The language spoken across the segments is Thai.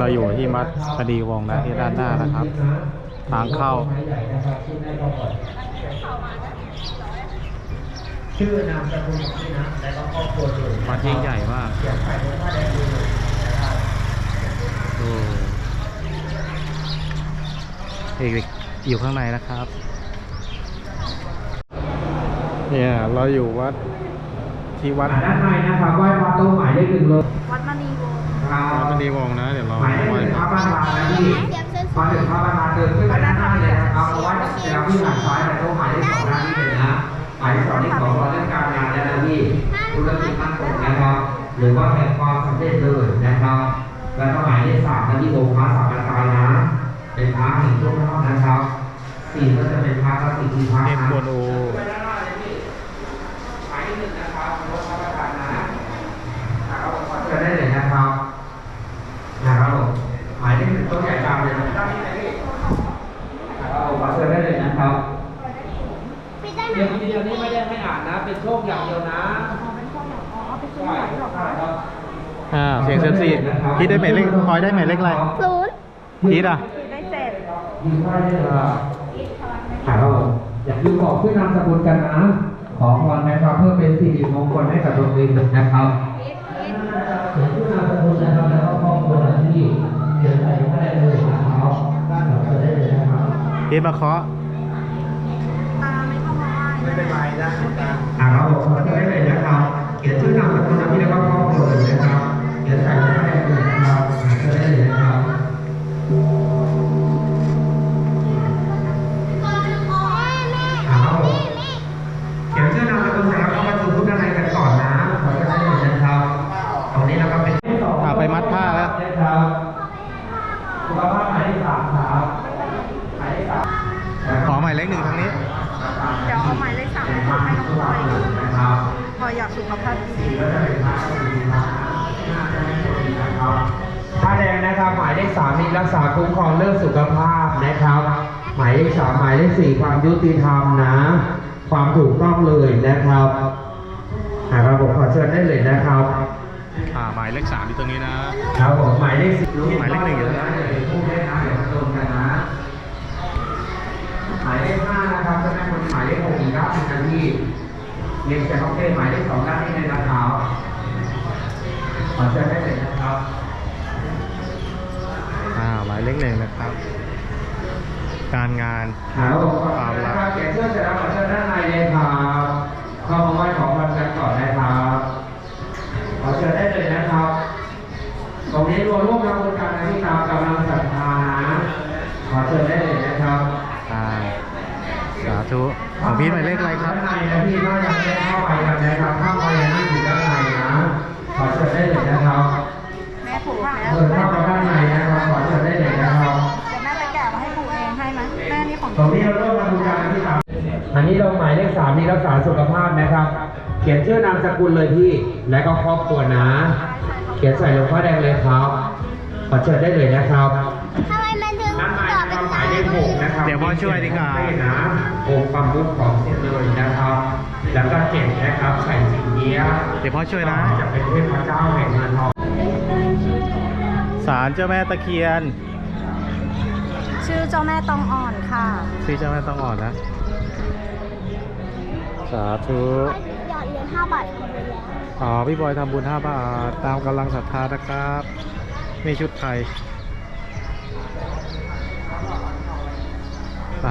เราอยู่ที่มัดพอดีวงนะที่ด้านหน้านะครับ ทางเข้า ชื่อนามสกุลของพี่นะและก็ครอบครัวด้วยวัดยิ่งใหญ่มากเขียนใส่บนผ้าแดงดูเลยนะครับโอ้เด็กๆอยู่ข้างในนะครับ เนี่ยเราอยู่วัดที่วัดด้านในนะครับไหว้พระตู้หมายเลขหนึ่งเลย วัดมณีวงศ์ครับวัดพอดีวงนะ เดี๋ยวเราหมายเลขหไหว้นึ่งพพระระประธานนะพี่พอถึงพระประธานเดินขึ้นไปด้านหน้าเลยนะครับเพราะว่าเดี๋ยวพี่หันซ้ายไปตู้หมายเลขสองด้านนี้เลยนะหมายเลขสองนี่ขอพรเรื่องการงานและหน้าที่ธุรกิจมั่นคงนะครับ หรือว่าแห่งความสำเร็จเลยนะครับ แล้วก็หมายเลขสามนะพี่องค์พระสัมมาตายนะ เป็นพระแห่งโชคลาภนะครับสี่ก็จะเป็นพระพระสิทธิพระเทพนะ กวนอู หมายเลขหนึ่งนะครับรถพระประธานนะนะครับผมขอเชิญได้เลยนะครับนะครับผมหมายเลขหนึ่งต้นใหญ่ตามเลยนะครับนี่นะพี่นะครับผมขอเชิญได้เลยนะครับ ปิดได้ไหม เดี๋ยวทีเดียวนี้ไม่ได้ให้อ่าน นะเป็นโชคอย่างเดียวนะอ๋อเป็นข้อหลักอ๋อเป็นข้อใช่หลักหรอใช่ครับอ่าเสียงเซยมซีพี่ได้หมายเลขพลอยได้หมายเลขอะไรศูนย์พีทอะได้เจ็ดยิงได้เลยครับครับผมอย่าลืมบอกชื่อนามสกุลกันนะขอพรนะครับเพื่อเป็นสิริมงคลให้กับตัวเองนะครับพีทพีทเขียนชื่อนามสกุลนะครับแล้วก็ครอบครัวที่เขียนใส่ก็ได้เลยนะครับด้านหลังก็ได้เลยนะครับพีทมาเคาะ ตาไม่เข้ามา ไหว้ไม่เป็นไรนะอ่าครับผมไม่ได้เลยนะครับเขียนชื่อนามสกุล สี่ความยุติธรรมนะ ความถูกต้องเลยนะครับอ่าครับผมขอเชิญได้เลยนะครับอ่าหมายเลขสามอยู่ตรงนี้นะครับผมหมายเลขสิบหมายเลขหนึ่งอยู่แล้วเดี๋ยวเป็นผู้ได้นะเดี๋ยวมาตรงกันนะ หมายเลขห้านะครับเจ้าแม่คนหมายเลขหกอีกด้านหนึ่งนะพี่เรียนจากห้องเต้หมายเลขสองด้านนี้ในนะครับขอเชิญได้เลยนะครับอ่าหมายเลขหนึ่งนะครับ การงานครับผมความรักเขียนเสื้อเสร็จแล้วขอเชิญด้านในเลยครับเข้ามาไหว้ขอพรกันก่อนนะครับขอเชิญได้เลยนะครับ ตรงนี้รวมร่วมทำบุญกันนะที่ตามกำลังศรัทธานะขอเชิญได้เลยนะครับอ่าสาธุของพี่หมายเลขอะไรครับด้านในนะพี่ก็ยังไม่ได้เข้าไปกันนะครับเข้าไปยังนั่งอยู่ด้านในนะขอเชิญได้เลยนะครับแม่ผูกแล้วเชิญเข้ามาด้านในนะครับขอเชิญได้เลยนะครับ ตรงนี้เราเริ่มมาดูกันนะพี่ครับอันนี้เราหมายเลขสามนี่รักษาสุขภาพนะครับ เขียนชื่อนามสกุลเลยพี่ และก็ครอบครัวนะ เขียนใส่หลวงพ่อแดงเลยครับ ขอเชิญได้เลยนะครับทำไมมันถึงด้านในนะครับหมายเลขหกนะครับเดี๋ยวพ่อช่วยดีกว่า นะองค์ความรู้ของเส้นเลยนะครับ แล้วก็เจ็ดนะครับใส่สิงเงี้ยเดี๋ยวพ่อช่วยนะ จะเป็นเทพเจ้าแห่งเงินทองศาลเจ้าแม่ตะเคียน ชื่อเจ้าแม่ตองอ่อนค่ะ ชื่อเจ้าแม่ต้องอ่อนนะ สาธุ หยอดเหรียญห้าบาททำไปแล้วอ๋อ พี่บอยทำบุญ5บาท ตามกำลังศรัทธานะครับนี่ชุดไทยไป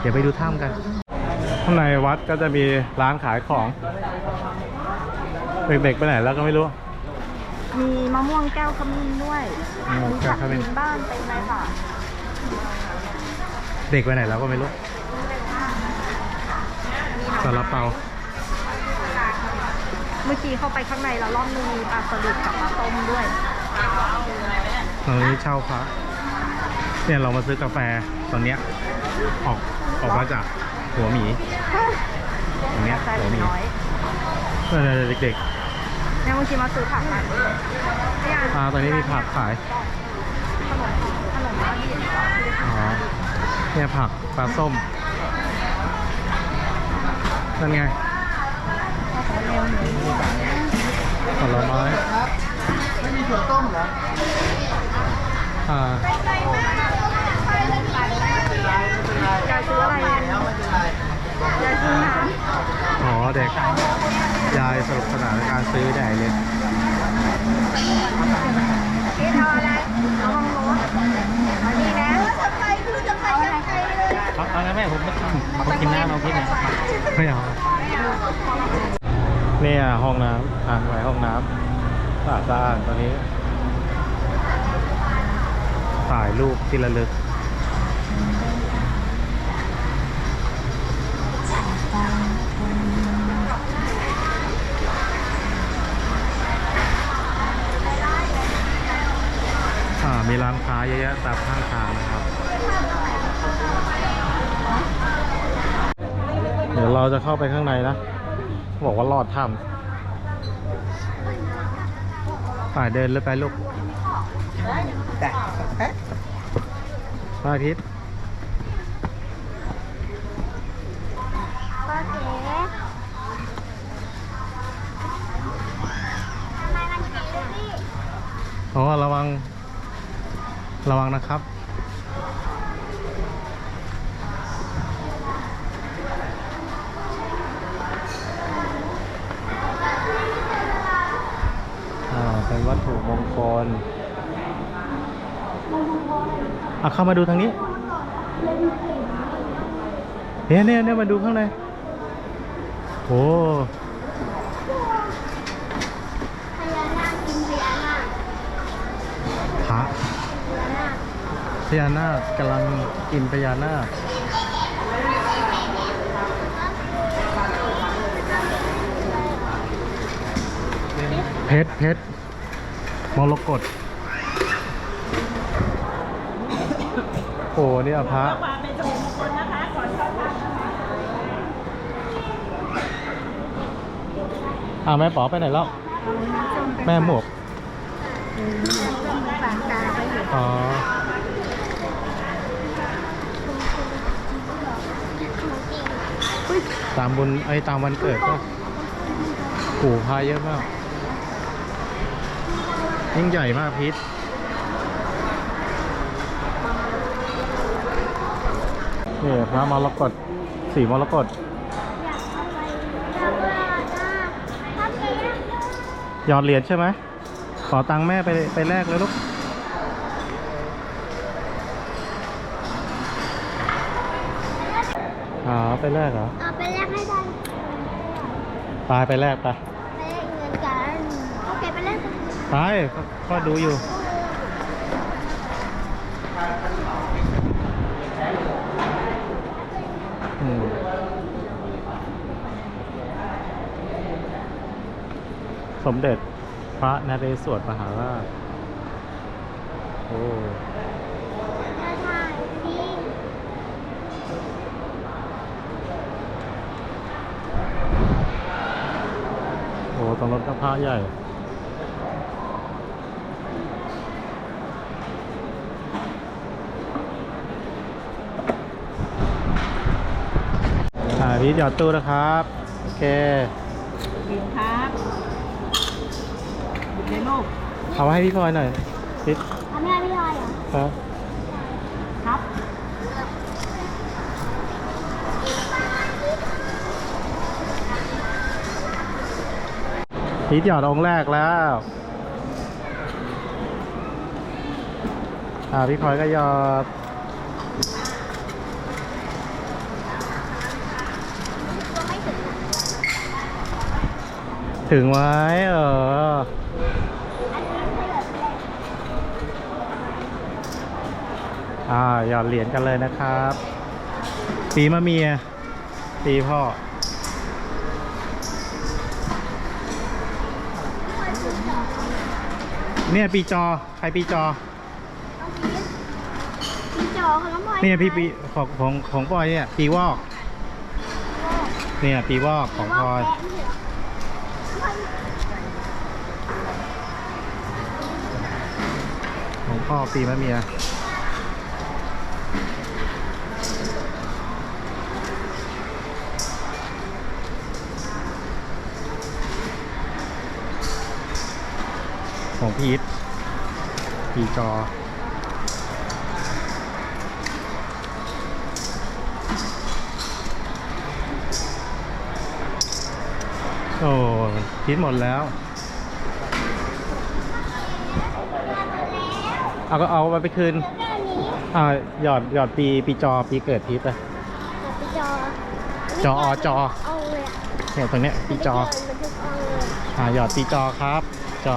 เดี๋ยวไปดูถ้ำกันข้างในวัดก็จะมีร้านขายของ เด็กๆไปไหนแล้วก็ไม่รู้ มีมะม่วงแก้วขมิ้นด้วยมะม่วงมีแก้ผัวกขมิ้นพื้นบ้านเต็มเลยค่ะ เด็กไปไหนแล้วก็ไม่รู้ซาลาเปา เมื่อกี้เข้าไปข้างในแล้วรอบนึงมีปลาสลิดกับปลาต้มด้วยตอนนี้เช่าพระเนี่ยเรามาซื้อกาแฟตอนเนี้ยออกออกมาจากหัวหมีตรงเนี้ยใส่หัวหมีน้อยเออเด็กเนี่ยเมื่อกี้มาซื้อผักกันพี่าๆอ่าตอนนี้มีผักขายขนมขนมร้านนี้อ๋อ เนี่ยผักปลาส้มนั่นไงผลไม้ไม่มีถั่วต้มเหรออ่ายายซื้ออะไรยายซื้อน้ำอ๋อเด็กยายสรุปสนานในการซื้อใหญ่เลยพี่เอาอะไรเอาลงรถเอาดีนะจะไปคือจะไปจะไป เอาเอาแล้วแม่ผมไม่ผมกินน้ำเอาพี่นะไม่เอาเนี่ยห้องน้ำอ่างไว้ห้องน้ำสะอาดสะอาดตอนนี้ ถ่ายรูปที่ระลึกอ่ามีร้านค้าเยอะแยะตามข้างทางนะครับ เดี๋ยวเราจะเข้าไปข้างในนะ บอกว่าลอดถ้ำป่ายเดินเลยไปลูกไปพิษโอเคทำไมมันเก๋ด้วยพี่อ๋อระวัง ระวังนะครับ เอะเข้ามาดูทางนี้เนี่ยเนี่ยเนี่ยมาดูข้างในโอ้พญานาคกินพญานาคพระพญานาคพญานาคกำลังกินพญานาคเพชรเพชรมรกต โอ้นี่ยพระอ้าวแม่ป๋อไปไหนแล้ว แม่หมวกอ๋อตามบุญไอ้ตามวันเกิดก็ปู่พาเยอะมาก ยิ่งใหญ่มากพีท นี่พระมรกตสีมรกตอยากเอาไปอยากว่านาคถ้าเก๋หยอดเหรียญใช่ไหมขอตังค์แม่ไปไปแลกเลยลูกอ๋อไปแลกเหรอเอาไปแลกให้ได้ไปไปแลกไปไปแลกเงินกันโอเคไปแลกกันไปก็ก็ดูอยู่ อืม สมเด็จพระนเรศวรมหาราช โอ้ถ้าถ่ายพี่โหตรงรถก็พระใหญ่อ่าพี่หยอดตู้นะครับ โอเคครับหยิบเลยลูก เอาไว้ให้พี่พลอยหน่อยพี่ทำไม่ได้พี่ลอยเหรอ ครับ ครับ พี่หยอดองค์แรกแล้ว อ่า พี่พลอยก็หยอดก็ไม่ถึงนะถึงไว้เอออันนี้ไม่เหลือเลย อ่าหยอดเหรียญกันเลยนะครับ ปีมะเมีย ปีพ่อเนี่ยปีจอ ใครปีจอเอาพีชพี่จอของน้องบอยเนี่ยพี่ปีของของของปอยเนี่ยปีวอกเนี่ยปีวอกของพลอยของพ่อปีมะเมีย ของพีทปีจอโอ้พีทหมดแล้ว เอาก็เอาไปคืนอ่าหยอดหยอดปีปีจอปีเกิดพีทไปจอจอเนี่ยตรงเนี้ยปีจออ่าหยอดปีจอครับ จอ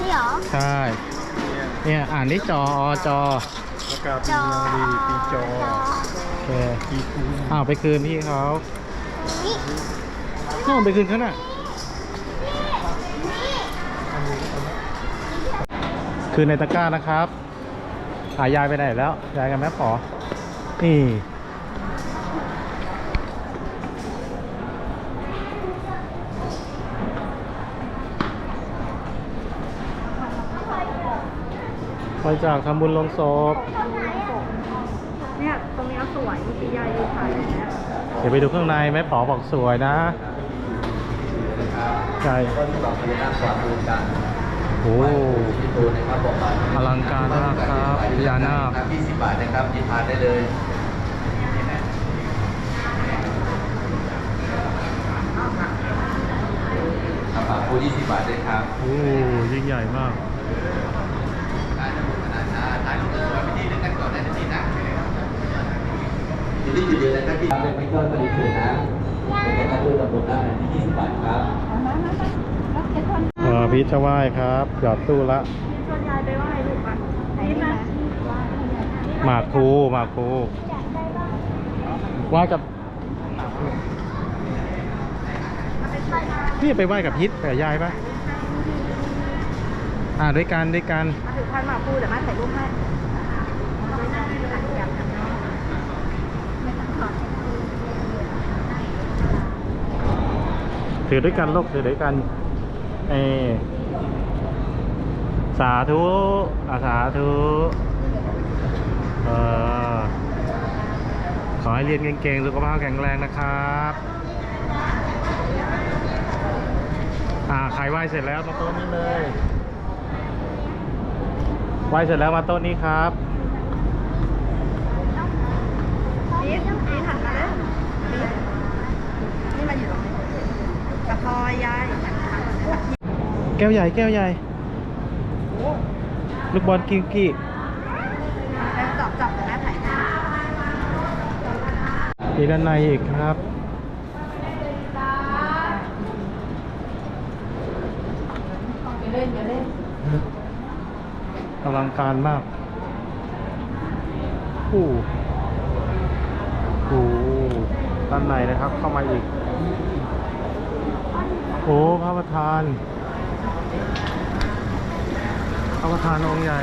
นี่เหรอใช่เนี่ยอ่านนี่จออจอจอปีจอโอเคอ้าวไปคืนพี่เขานี่นู่นไปคืนเขาน่ะคืนในตะกร้านะครับหายายไปไหนแล้วยายกับแม่ขอนี่ ไปจากทำบุญลงศพเนี่ยตรงเนี้ยสวยมียายอยู่ถ่ายอย่างเนี้ยเดี๋ยวไปดูข้างในแม่ป๋อบอกสวยนะใช่ก็ที่บอกพญานาคความรู้กันโอ้ที่ตูนนะครับบอกว่าอลังการมากครับพญานาคครับ20บาทนะครับหยิบทานได้เลยครับฝากปู20บาทด้วยครับ โอ้ยิ่งใหญ่มาก อยู่ที่จุดเดียวนะ ครับเป็นไม่เกินปฏิเสธนะเป็นการดูดำรงได้ที่ 20 บาทครับเออพีชจะไหว้ครับ หยอดตู้ละชวนยายไปไหว้ลูกก่อนนี่นะหมากครูหมากครูไหว้กับพี่ไปไหว้กับพิษกับยายปะอ่าด้วยกันด้วยกันมาถึงพันหมาปูเดี๋ยวมาถ่ายรูปให้ ถือด้วยกันลูกถือด้วยกันเอสาธุอาสาธุเออขอให้เรียนเก่งๆ สุขภาพแข็งแรงนะครับ อ่า ใครไหว้เสร็จแล้วมาโต๊ะนี้เลย ไหว้เสร็จแล้วมาโต๊ะนี้ครับ นี่นี่หันมาเลยนี่นี่มาอยู่ตรงนี้ กระพอยยายแก้วใหญ่แก้วใหญ่ ลูกบอลกิงกี้จับจับแต่แม่ถ่ายให้มีด้านในอีกครับอลังการมากโอ้โหด้านในนะครับเข้ามาอีก โอ้พระประธาน พระประธานองค์ใหญ่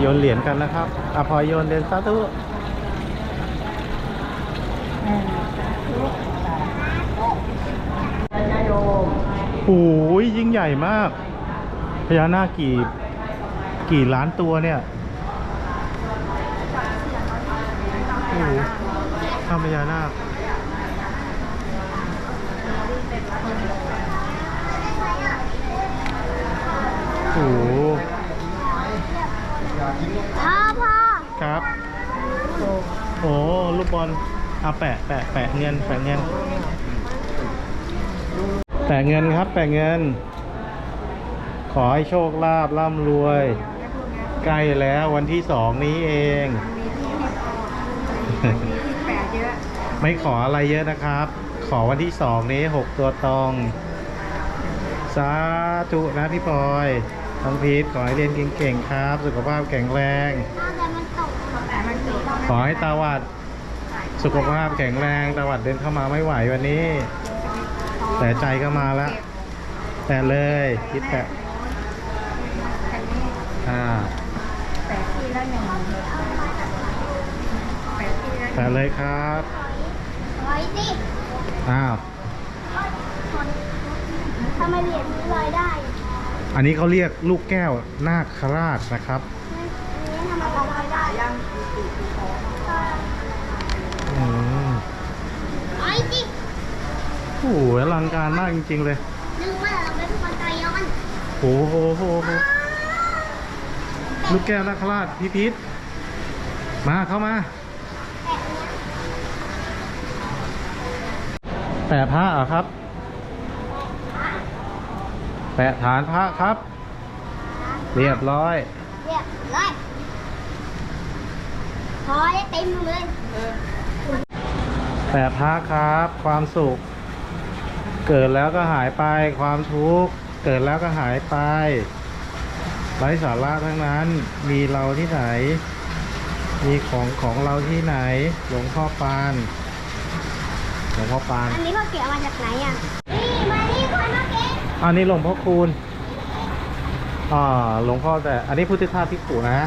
โยนเหรียญกันนะครับอะพอโยนเหรียญสาธุโอ้ยยิ่งใหญ่มาก พญานาคกี่ กี่ล้านตัวเนี่ยโอ้โหข้ามพญานาคโอ้โหพ่อพ่อครับ โอ้ลูกบอลเอาแปะแปะแปะเงินแปะเงินแปะเงินครับแปะเงิน ขอให้โชคลาภร่ำรวย ใกล้แล้ววันที่สองนี้เองมีที่แปดเยอะไม่ขออะไรเยอะนะครับ ขอวันที่สองนี้หกตัวตองสาธุนะพี่พลอยน้องพีทขอให้เรียนเก่งๆครับ สุขภาพแข็งแรงเอาแต่มันตกแต่มันสีขอให้ตาวัด สุขภาพแข็งแรงตาวัดเดินเข้ามาไม่ไหววันนี้ แต่ใจก็มาแล้ว แต่เลยคิดแต่แต่นี่อ่า แปดที่ละหนึ่งแปดที่ละ แต่เลยครับไว้สิอ้าวทำไมเหรียญนี้ลอยได้ อันนี้เขาเรียกลูกแก้วนาคราชนะครับนี่ทำไมลอยได้ยังอืมไว้สิโอ้โหอลังการมากจริง ๆ เลยนึกว่าเราเป็นคนใจย้อนโอ้โหโหโหลูกแก้วนาคราชพี่พิษมาเข้ามา แปะพระเหรอครับ แปะฐานพระครับ เรียบร้อย เรียบร้อยพอได้เต็มเลยแปะพระครับ ความสุข เกิดแล้วก็หายไป ความทุกข์เกิดแล้วก็หายไปไร้สาระทั้งนั้น มีเราที่ไหน มีของของเราที่ไหน หลวงพ่อปาน หลวงพ่อปานอันนี้พ่อเก็บเอามาจากไหนอะนี่มานี่คนมาเก็บอันนี้หลวงพ่อคูณอ่าหลวงพ่อแต่อันนี้พุทธทาสพิกุนะ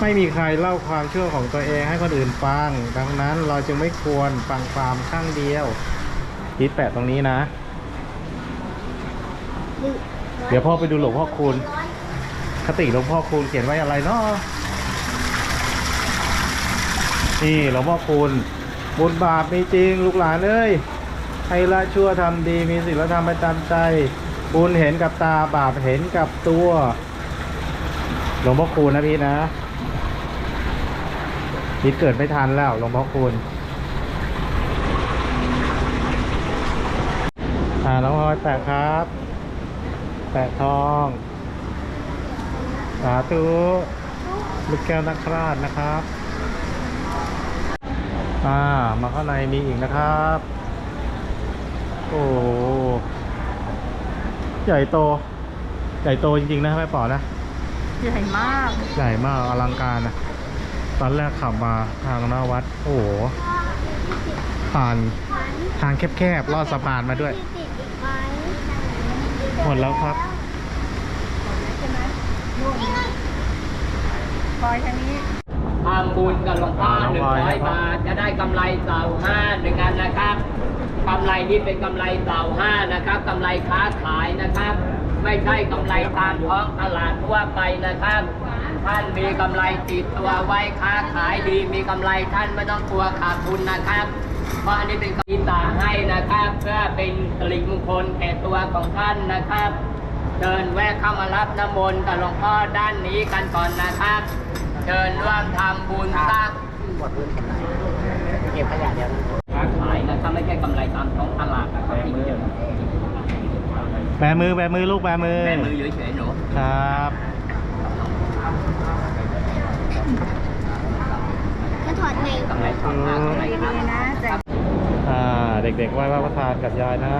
ไม่มีใครเล่าความเชื่อของตัวเองให้คนอื่นฟัง ดังนั้นเราจึงไม่ควรฟังความข้างเดียวทิศแปะตรงนี้นะ เดี๋ยวพ่อไปดูหลวงพ่อคูณคติหลวงพ่อคูณเขียนไว้อะไรเนาะนี่หลวงพ่อคูณ บุญบาปมีจริงลูกหลานเอ้ยให้ละชั่วทำดีมีศีลธรรมประจำใจ บุญเห็นกับตาบาปเห็นกับตัวหลวงพ่อคูณนะพี่นะพี่เกิดไม่ทันแล้วหลวงพ่อคูณอ่าน้องพลอยแปะครับ แปะทอง สาธุลูกแก้วนักคราชนะครับ อ่ามาข้างในมีอีกนะครับ โอ้โหใหญ่โต ใหญ่โตจริงๆนะแม่ป๋อนะ ใหญ่มาก ใหญ่มากอลังการนะตอนแรกขับมาทางหน้าวัด โอ้โหผ่านทางแคบๆลอดสะพานมาด้วยติดอีกไหมหมดแล้วครับปล่อยทางนี้ทำบุญกับหลวงพ่อหนึ่งร้อยบาท จะได้กำไรเต่าห้าหนึ่งอันนะครับกำไรนี้เป็นกำไรเต่าห้านะครับกำไรค้าขายนะครับ ไม่ใช่กำไรตามท้องตลาดทั่วไปนะครับท่านมีกำไรติดตัวไว้ค้าขายดี มีกำไรท่านไม่ต้องกลัวขาดทุนนะครับ เพราะอันนี้เป็นกำตาให้นะครับ เพื่อเป็นสิริมงคลแก่ตัวของท่านนะครับ เดินแวะเข้ามารับน้ำมนต์กับหลวงพ่อด้านนี้กันก่อนนะครับ ชิญร่วมทำบุญสร้างเก็บขยะเดียวค้าขายนะครับไม่ใช่กำไรตามท้องตลาดนะครับที่เจอแบมือแบมือลูกแบมือแม่มือเฉยๆหนูครับจะถอดไงกำไรทองห้ากำไรครับดีนะแต่อ่าเด็กๆไหว้พระประธานกับยายนะ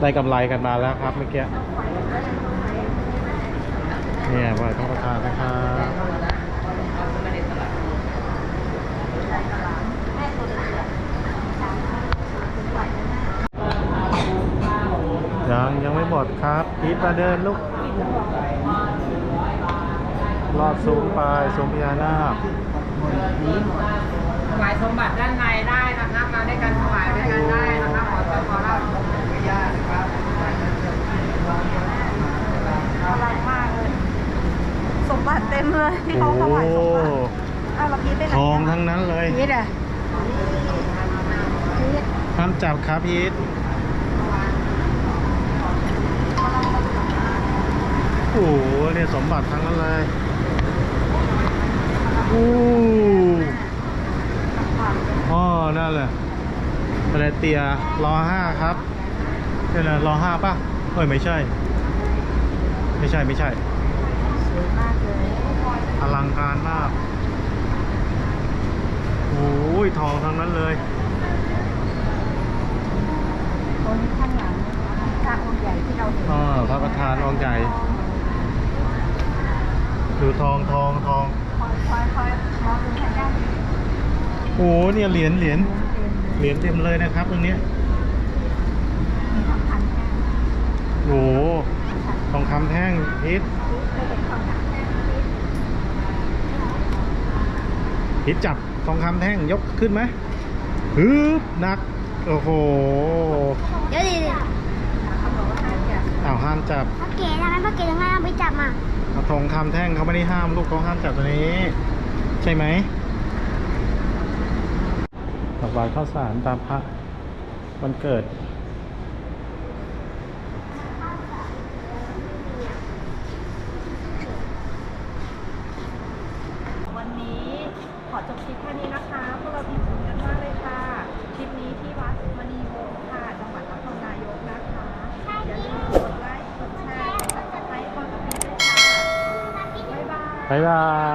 ได้กำไรกันมาแล้วครับเมื่อกี้เนี่ยไหว้พระประธานนะครับ ยังยังไม่หมดครับพีทมาเดินลูกลอดซูมไปซูมพญานาคถวายสมบัติด้านในได้นะครับมาด้วยกันถวายด้วยกันได้นะครับขอขอรับไม่ยานะครับอร่อยมากเลยสมบัติเต็มเลยที่เขาถวายสมบัติอ้าวเราพีทไปไหนทองทั้งนั้นเลยพีทอะพีทห้ามจับครับพีท โอ้โหเนี่ยสมบัติทั้งนั้นเลยอู้อ๋อนั่นแหละประเดเตียรอห้าครับนี่แหละรอห้าป่ะเอ้ยไม่ใช่ ไม่ใช่ไม่ใช่สวยมากเลยอลังการมากโอ้ยทองทั้งนั้นเลยคนข้างหลังพระองค์ใหญ่ที่เราเห็นอ่าพระประธานองค์ใหญ่ ดูทองทองทองคอยคอยคอยมองดูทางด้านนี้โอ้โหเนี่ยเหรียญเหรียญเหรียญเต็มเลยนะครับตรงเนี้ยมีทองคำแท่งโอ้โหทองคำแท่งพิษเคยเห็นทองคำแท่งพีทพิษจับทองคำแท่งยกขึ้นไหมฮึบหนัก โอ้โห เดี๋ยวดิ เขาบอกว่าห้ามจับอ้าวห้ามจับพ่อเก๋ทำไมพ่อเก๋ถึงห้ามไปจับอะเอาทองคำแท่งเขาไม่ได้ห้ามลูกเขาห้ามจับตัวนี้ ใช่ไหมตักบาตรข้าวสารตามพระวันเกิด อจบคลิปแค่นี้นะคะ พวกเราอิ่มบุญกันมากเลยค่ะ คลิปนี้ที่วัดมณีวงศ์ค่ะ จังหวัดนครนายกนะคะ อย่าลืมกดไลค์ กด